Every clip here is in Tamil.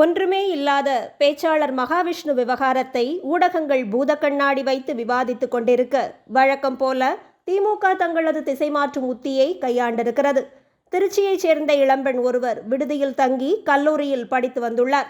ஒன்றுமே இல்லாத பேச்சாளர் மகாவிஷ்ணு விவகாரத்தை ஊடகங்கள் பூதக்கண்ணாடி வைத்து விவாதித்துக் கொண்டிருக்க. வழக்கம் போல திமுக தங்களது திசை மாற்றும் உத்தியை கையாண்டிருக்கிறது. திருச்சியைச் சேர்ந்த இளம்பெண் ஒருவர் விடுதியில் தங்கி கல்லூரியில் படித்து வந்துள்ளார்.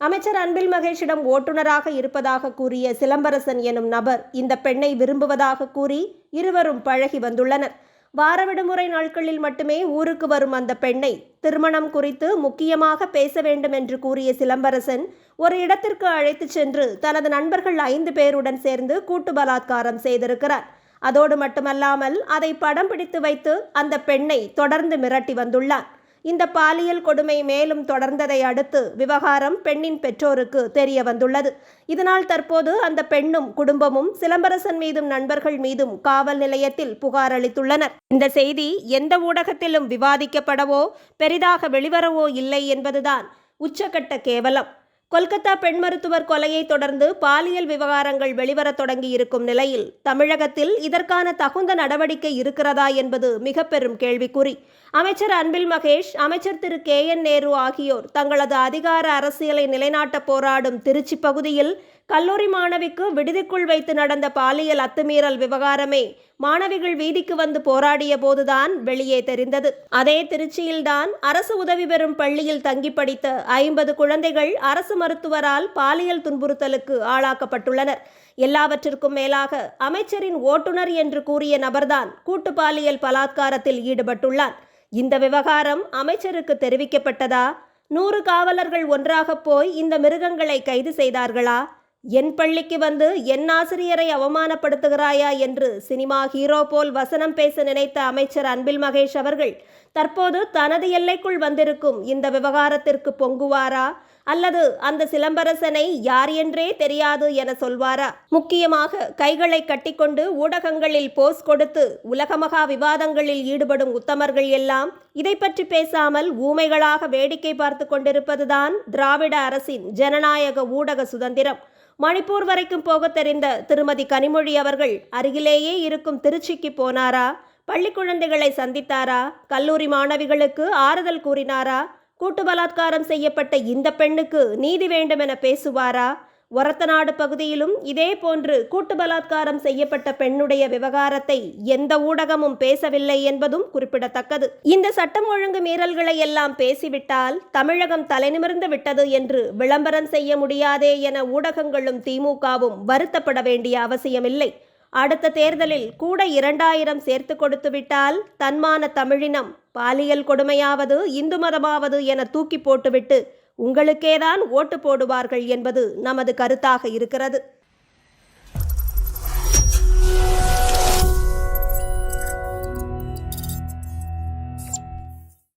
அமைச்சர் அன்பில் மகேஷிடம் ஓட்டுநராக இருப்பதாக கூறிய சிலம்பரசன் எனும் நபர் இந்த பெண்ணை விரும்புவதாக கூறி இருவரும் பழகி வந்துள்ளனர். வார விடுமுறை நாட்களில் மட்டுமே ஊருக்கு வரும் அந்த பெண்ணை திருமணம் குறித்து முக்கியமாக பேச வேண்டும் என்று கூறிய சிலம்பரசன் ஒரு இடத்திற்கு அழைத்துச் சென்று தனது நண்பர்கள் ஐந்து பேருடன் சேர்ந்து கூட்டு பலாத்காரம் செய்திருக்கிறார். அதோடு மட்டுமல்லாமல் அதை படம் பிடித்து வைத்து அந்த பெண்ணை தொடர்ந்து மிரட்டி வந்துள்ளார். இந்த பாலியல் கொடுமை மேலும் தொடர்ந்ததை அடுத்து விவகாரம் பெண்ணின் பெற்றோருக்கு தெரிய வந்துள்ளது. இதனால் தற்போது அந்த பெண்ணும் குடும்பமும் சிலம்பரசன் மீதும் நண்பர்கள் மீதும் காவல் நிலையத்தில் புகார் அளித்துள்ளனர். இந்த செய்தி எந்த ஊடகத்திலும் விவாதிக்கப்படவோ பெரிதாக வெளிவரவோ இல்லை என்பதுதான் உச்சகட்ட கேவலம். கொல்கத்தா பெண் மருத்துவர் கொலையை தொடர்ந்து பாலியல் விவகாரங்கள் வெளிவரத் தொடங்கி இருக்கும் நிலையில் தமிழகத்தில் இதற்கான தகுந்த நடவடிக்கை இருக்கிறதா என்பது மிக பெரும் கேள்விக்குறி. அமைச்சர் அன்பில் மகேஷ் அமைச்சர் திரு கே என் நேரு ஆகியோர் தங்களது அதிகார அரசியலை நிலைநாட்ட போராடும் திருச்சி பகுதியில் கல்லூரி மாணவிக்கு விடுதிக்குள் வைத்து நடந்த பாலியல் அத்துமீறல் விவகாரமே மாணவிகள் வீதிக்கு வந்து போராடிய போதுதான் வெளியே தெரிந்தது. அதே திருச்சியில்தான் அரசு உதவி பெறும் பள்ளியில் தங்கி படித்த ஐம்பது குழந்தைகள் அரசு மருத்துவரால் பாலியல் துன்புறுத்தலுக்கு ஆளாக்கப்பட்டுள்ளனர். எல்லாவற்றிற்கும் மேலாக அமைச்சரின் ஓட்டுநர் என்று கூறிய நபர்தான் கூட்டு பாலியல் பலாத்காரத்தில் ஈடுபட்டுள்ளார். இந்த விவகாரம் அமைச்சருக்கு தெரிவிக்கப்பட்டதா? நூறு காவலர்கள் ஒன்றாக போய் இந்த மிருகங்களை கைது செய்தார்களா? என் பள்ளிக்கு வந்து என் ஆசிரியரை அவமானப்படுத்துகிறாயா என்று சினிமா ஹீரோ போல் வசனம் பேச நினைத்த அமைச்சர் அன்பில் மகேஷ் அவர்கள் தற்போது தனது எல்லைக்குள் வந்திருக்கும் இந்த விவகாரத்திற்கு பொங்குவாரா? அல்லது அந்த சிலம்பரசனை யார் என்றே தெரியாது என சொல்வாரா? முக்கியமாக கைகளை கட்டிக்கொண்டு ஊடகங்களில் போஸ் கொடுத்து உலகமகா விவாதங்களில் ஈடுபடும் உத்தமர்கள் எல்லாம் இதை பற்றி பேசாமல் ஊமைகளாக வேடிக்கை பார்த்து கொண்டிருப்பதுதான் திராவிட அரசின் ஜனநாயக ஊடக சுதந்திரம். மணிப்பூர் வரைக்கும் போக தெரிந்த திருமதி கனிமொழி அவர்கள் அருகிலேயே இருக்கும் திருச்சிக்கு போனாரா? பள்ளி குழந்தைகளை சந்தித்தாரா? கல்லூரி மாணவிகளுக்கு ஆறுதல் கூறினாரா? கூட்டு பலாத்காரம் செய்யப்பட்ட இந்த பெண்ணுக்கு நீதி வேண்டுமென பேசுவாரா? ஒரத்தநாடு பகுதியிலும் இதே போன்று கூட்டு பலாத்காரம் செய்யப்பட்ட பெண்ணுடைய விவகாரத்தை எந்த ஊடகமும் பேசவில்லை என்பதும் குறிப்பிடத்தக்கது. இந்த சட்டம் ஒழுங்கு மீறல்களை எல்லாம் பேசிவிட்டால் தமிழகம் தலைநிமிர்ந்து விட்டது என்று விளம்பரம் செய்ய முடியாதே என ஊடகங்களும் திமுகவும் வருத்தப்பட வேண்டிய அவசியமில்லை. அடுத்த தேர்தலில் கூட இரண்டாயிரம் சேர்த்து கொடுத்துவிட்டால் தன்மான தமிழினம் பாலியல் கொடுமையாவது இந்து மதமாவது என தூக்கி போட்டுவிட்டு உங்களுக்கேதான் ஓட்டு போடுவார்கள் என்பது நமது கருத்தாக இருக்கிறது.